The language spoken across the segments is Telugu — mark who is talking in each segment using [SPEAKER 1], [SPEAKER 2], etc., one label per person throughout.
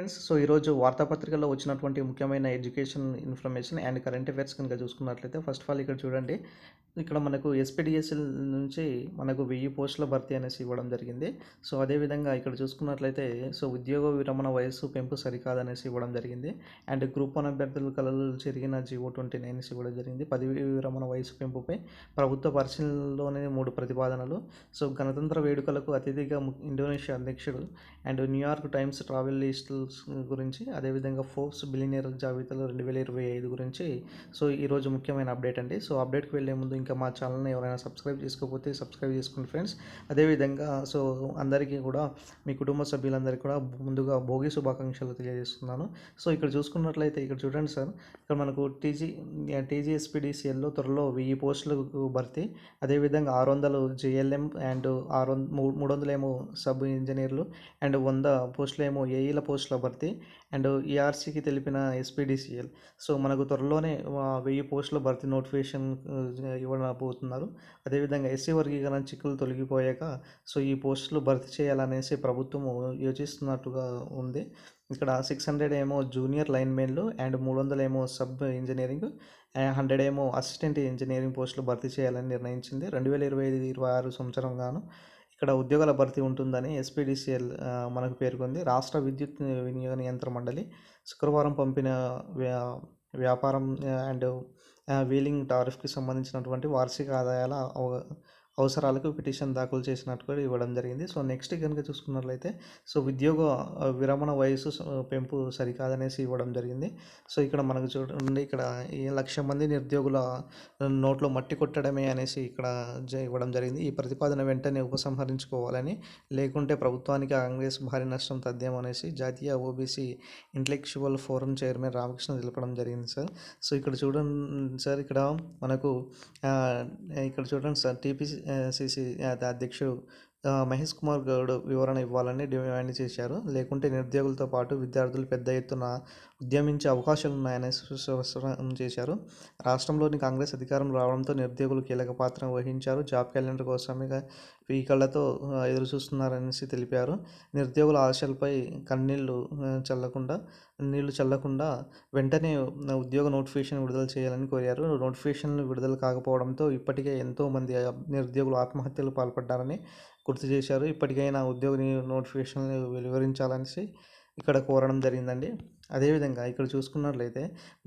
[SPEAKER 1] ఫ్రెండ్స్ సో ఈరోజు వార్తాపత్రికల్లో వచ్చినటువంటి ముఖ్యమైన education information and current affairs కనుక చూసుకున్నట్లయితే ఫస్ట్ ఆఫ్ ఆల్ ఇక్కడ చూడండి. ఇక్కడ మనకు ఎస్పీడిఎస్ఎల్ నుంచి మనకు వెయ్యి పోస్టుల భర్తీ అనేసి ఇవ్వడం జరిగింది. సో అదేవిధంగా ఇక్కడ చూసుకున్నట్లయితే సో ఉద్యోగ విరమణ వయస్సు పెంపు సరికాదనేసి ఇవ్వడం జరిగింది. అండ్ గ్రూప్ వన్ అభ్యర్థుల కళలు జరిగిన జీవో ట్వంటీ నైన్ ఇవ్వడం జరిగింది. పదవి విరమణ వయసు పెంపుపై ప్రభుత్వ పరిశీలనలోనే మూడు ప్రతిపాదనలు. సో గణతంత్ర వేడుకలకు అతిథిగా ఇండోనేషియా అధ్యక్షుడు and New York Times travel లిస్టుల్స్ గురించి అదేవిధంగా ఫోర్బ్స్ బిలినియర్ జాబితాలో రెండు వేల ఇరవై ఐదు గురించి సో ఈరోజు ముఖ్యమైన అప్డేట్ అండి. సో అప్డేట్కి వెళ్ళే ముందు ఇంకా మా ఛానల్ని ఎవరైనా సబ్స్క్రైబ్ చేసుకోకపోతే సబ్స్క్రైబ్ చేసుకోండి ఫ్రెండ్స్. అదేవిధంగా సో అందరికీ కూడా మీ కుటుంబ సభ్యులందరికీ కూడా ముందుగా భోగి శుభాకాంక్షలు తెలియజేస్తున్నాను. సో ఇక్కడ చూసుకున్నట్లయితే ఇక్కడ చూడండి సార్ ఇక్కడ మనకు టీజీ టీజీఎస్పీడీసీఎల్లో త్వరలో వెయ్యి పోస్టులకు భర్తీ. అదేవిధంగా ఆరు వందలు జేఎల్ఎం అండ్ ఆరు వంద మూడు వందలేమో సబ్ ఇంజనీర్లు అండ్ వంద పోస్టులేమో ఏఈల పోస్టుల భర్తీ అండ్ ఈఆర్సీకి తెలిపిన ఎస్పీడీసీఎల్. సో మనకు త్వరలోనే వెయ్యి పోస్టుల భర్తీ నోటిఫికేషన్ ఇవ్వబోతున్నారు అదేవిధంగా ఎస్సీ వర్గీకరణ చిక్కులు తొలగిపోయాక సో ఈ పోస్టులు భర్తీ చేయాలనేసి ప్రభుత్వం యోచిస్తున్నట్టుగా ఉంది. ఇక్కడ సిక్స్ హండ్రెడ్ ఏమో జూనియర్ లైన్ మెన్లు అండ్ మూడు వందలు ఏమో సబ్ ఇంజనీరింగ్ హండ్రెడ్ ఏమో అసిస్టెంట్ ఇంజనీరింగ్ పోస్టులు భర్తీ చేయాలని నిర్ణయించింది. రెండు వేల ఇరవై ఐదు ఇరవై ఆరు సంవత్సరం గాను ఇక్కడ ఉద్యోగాల భర్తీ ఉంటుందని ఎస్పీడీసీఎల్ మనకు పేర్కొంది. రాష్ట్ర విద్యుత్ వినియోగ నియంత్రణ మండలి శుక్రవారం పంపిన వ్యా- వ్యాపారం అండ్ వీలింగ్ టారిఫ్కి సంబంధించినటువంటి వార్షిక ఆదాయాల అవ- అవసరాలకు పిటిషన్ దాఖలు చేసినట్టు కూడా ఇవ్వడం జరిగింది. సో నెక్స్ట్ కనుక చూసుకున్నట్లయితే సో ఉద్యోగ విరమణ వయసు పెంపు సరికాదనేసి ఇవ్వడం జరిగింది. సో ఇక్కడ మనకు చూడండి ఇక్కడ ఈ లక్ష మంది నిరుద్యోగుల నోట్లో మట్టి కొట్టడమే అనేసి ఇక్కడ జ- ఇవ్వడం జరిగింది. ఈ ప్రతిపాదన వెంటనే ఉపసంహరించుకోవాలని లేకుంటే ప్రభుత్వానికి కాంగ్రెస్ భారీ నష్టం తథ్యం అనేసి జాతీయ OBC intellectual forum chairman Ramakrishna తెలపడం జరిగింది సార్. సో ఇక్కడ చూడండి సార్ ఇక్కడ మనకు ఇక్కడ చూడండి సార్ టీపీసీ సిసి అధ్యక్షుడు మహేష్ కుమార్ గౌడ్ వివరణ ఇవ్వాలని డిమాండ్ చేశారు. లేకుంటే నిరుద్యోగులతో పాటు విద్యార్థులు పెద్ద ఎత్తున ఉద్యమించే అవకాశాలు ఉన్నాయని స్పష్టం చేశారు. రాష్ట్రంలోని కాంగ్రెస్ అధికారం రావడంతో నిరుద్యోగులు కీలక పాత్ర వహించారు. జాబ్ క్యాలెండర్ కోసమే ఈ కళ్ళతో ఎదురు చూస్తున్నారనేసి తెలిపారు. నిరుద్యోగుల ఆశలపై కన్నీళ్ళు చల్లకుండా నీళ్ళు చల్లకుండా వెంటనే ఉద్యోగ నోటిఫికేషన్ విడుదల చేయాలని కోరారు. నోటిఫికేషన్లు విడుదల కాకపోవడంతో ఇప్పటికే ఎంతోమంది నిరుద్యోగులు ఆత్మహత్యలు పాల్పడ్డారని గుర్తు చేశారు. ఇప్పటికైనా ఉద్యోగిని నోటిఫికేషన్లు వెలువరించాలనేసి ఇక్కడ కోరడం జరిగిందండి. అదేవిధంగా ఇక్కడ చూసుకున్నట్లయితే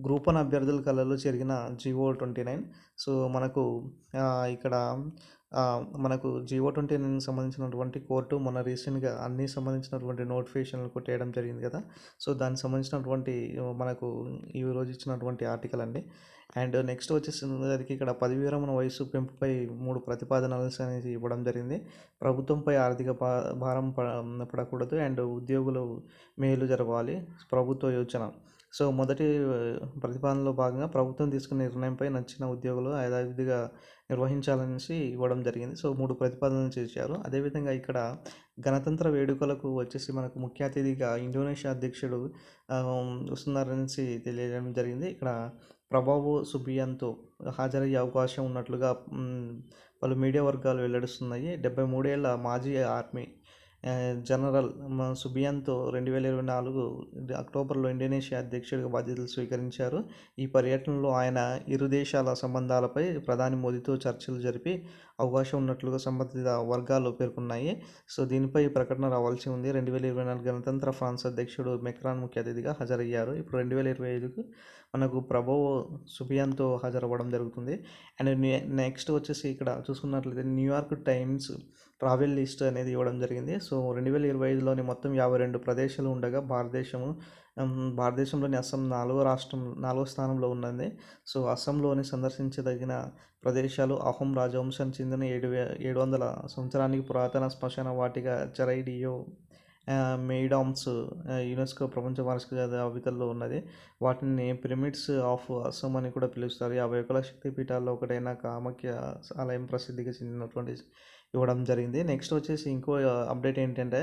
[SPEAKER 1] గ్రూప్ వన్ అభ్యర్థుల కళలో జరిగిన జివో ట్వంటీ నైన్. సో మనకు ఇక్కడ మనకు జియో ట్వంటీ నైన్ సంబంధించినటువంటి కోర్టు మొన్న రీసెంట్గా అన్ని సంబంధించినటువంటి నోటిఫికేషన్లు కొట్టేయడం జరిగింది కదా. సో దానికి సంబంధించినటువంటి మనకు ఈ రోజు ఇచ్చినటువంటి ఆర్టికల్ అండి అండ్ నెక్స్ట్ వచ్చేసరికి ఇక్కడ పదవి విరమణ వయసు పెంపుపై మూడు ప్రతిపాదనలు అనేది ఇవ్వడం జరిగింది. ప్రభుత్వంపై ఆర్థిక భా- భారం పడకూడదు. అండ్ ఉద్యోగులు మేలు జరగాలి. ప్రభుత్వ యోచన. సో మొదటి ప్రతిపాదనలో భాగంగా ప్రభుత్వం తీసుకున్న నిర్ణయంపై నచ్చిన ఉద్యోగులు యథావిధిగా నిర్వహించాలనేసి ఇవ్వడం జరిగింది. సో మూడు ప్రతిపాదనలు చేశారు. అదేవిధంగా ఇక్కడ గణతంత్ర వేడుకలకు వచ్చేసి మనకు ముఖ్య అతిథిగా ఇండోనేషియా అధ్యక్షుడు వస్తున్నారనేసి తెలియజేయడం జరిగింది. ఇక్కడ ప్రభావో సుబియాన్తో హాజరయ్యే అవకాశం ఉన్నట్లుగా పలు మీడియా వర్గాలు వెల్లడిస్తున్నాయి. డెబ్బై మూడేళ్ళ మాజీ ఆర్మీ జనరల్ మ- సుబియాన్తో రెండు వేల ఇరవై నాలుగు అక్టోబర్లో ఇండోనేషియా అధ్యక్షుడిగా బాధ్యతలు స్వీకరించారు. ఈ పర్యటనలో ఆయన ఇరు దేశాల సంబంధాలపై ప్రధాని మోదీతో చర్చలు జరిపి అవకాశం ఉన్నట్లుగా సంబంధిత వర్గాలు పేర్కొన్నాయి. సో దీనిపై ప్రకటన రావాల్సి ఉంది. రెండు వేల ఇరవై నాలుగు గణతంత్ర ఫ్రాన్స్ అధ్యక్షుడు మెక్రాన్ ముఖ్య అతిథిగా హాజరయ్యారు. ఇప్పుడు రెండు వేల ఇరవై ఐదుకు మనకు ప్రభో సుబియాన్తో హాజరవ్వడం జరుగుతుంది. అండ్ నెక్స్ట్ వచ్చేసి ఇక్కడ చూసుకున్నట్లయితే న్యూయార్క్ టైమ్స్ ట్రావెల్ లిస్ట్ అనేది ఇవ్వడం జరిగింది. సో రెండు వేల ఇరవై ఐదులోని మొత్తం యాభై రెండు ప్రదేశాలు ఉండగా భారతదేశము భారతదేశంలోని అస్సాం నాలుగో రాష్ట్రం నాలుగో స్థానంలో ఉన్నది. సో అస్సాంలోని సందర్శించదగిన ప్రదేశాలు అహోం రాజవంశానికి చెందిన ఏడు వే ఏడు వందల సంవత్సరానికి పురాతన శ్మశాన వాటిగా చెరైడియో మేడామ్స్ మెయిడామ్స్ యునెస్కో ప్రపంచ వారసత్వ జాబితాలో ఉన్నది. వాటిని పిరమిడ్స్ ఆఫ్ అస్సాం అని కూడా పిలుస్తారు. యాభై ఒకల శక్తిపీఠాల్లో ఒకటైన కామాఖ్య ఆలయం ప్రసిద్ధికి చెందినటువంటి ఇవ్వడం జరిగింది. నెక్స్ట్ వచ్చేసి ఇంకో అప్డేట్ ఏంటంటే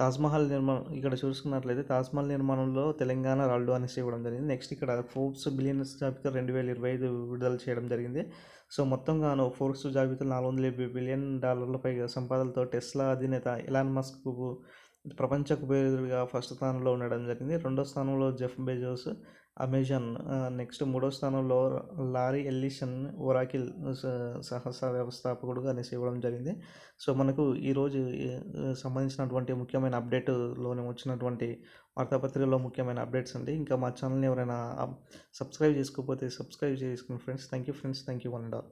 [SPEAKER 1] తాజ్మహల్ నిర్మాణం ఇక్కడ చూసుకున్నట్లయితే తాజ్మహల్ నిర్మాణంలో తెలంగాణ రాళ్ళు అనేసి ఇవ్వడం జరిగింది. నెక్స్ట్ ఇక్కడ ఫోర్బ్స్ బిలియనర్స్ జాబితా రెండు వేల ఇరవై ఐదు విడుదల చేయడం జరిగింది. సో మొత్తంగాను ఫోర్బ్స్ జాబితాలో నాలుగు వందల యాభై బిలియన్ డాలర్లపై పైగా సంపాదనతో టెస్లా అధినేత ఎలాన్ మస్క్ ప్రపంచ కుబేరుడిగా ఫస్ట్ స్థానంలో ఉండడం జరిగింది. రెండో స్థానంలో జెఫ్ బెజోస్ అమెజాన్ నెక్స్ట్ మూడో స్థానంలో లారీ ఎల్లిసన్ ఒరాకిల్ సహస వ్యవస్థాపకుడుగా అనేసి ఇవ్వడం జరిగింది. సో మనకు ఈరోజు సంబంధించినటువంటి ముఖ్యమైన అప్డేట్లోనే వచ్చినటువంటి వార్తాపత్రికలో ముఖ్యమైన అప్డేట్స్ అండి. ఇంకా మా ఛానల్ని ఎవరైనా సబ్స్క్రైబ్ చేసుకోకపోతే సబ్స్క్రైబ్ చేసుకుని friends thank you friends thank you one and all.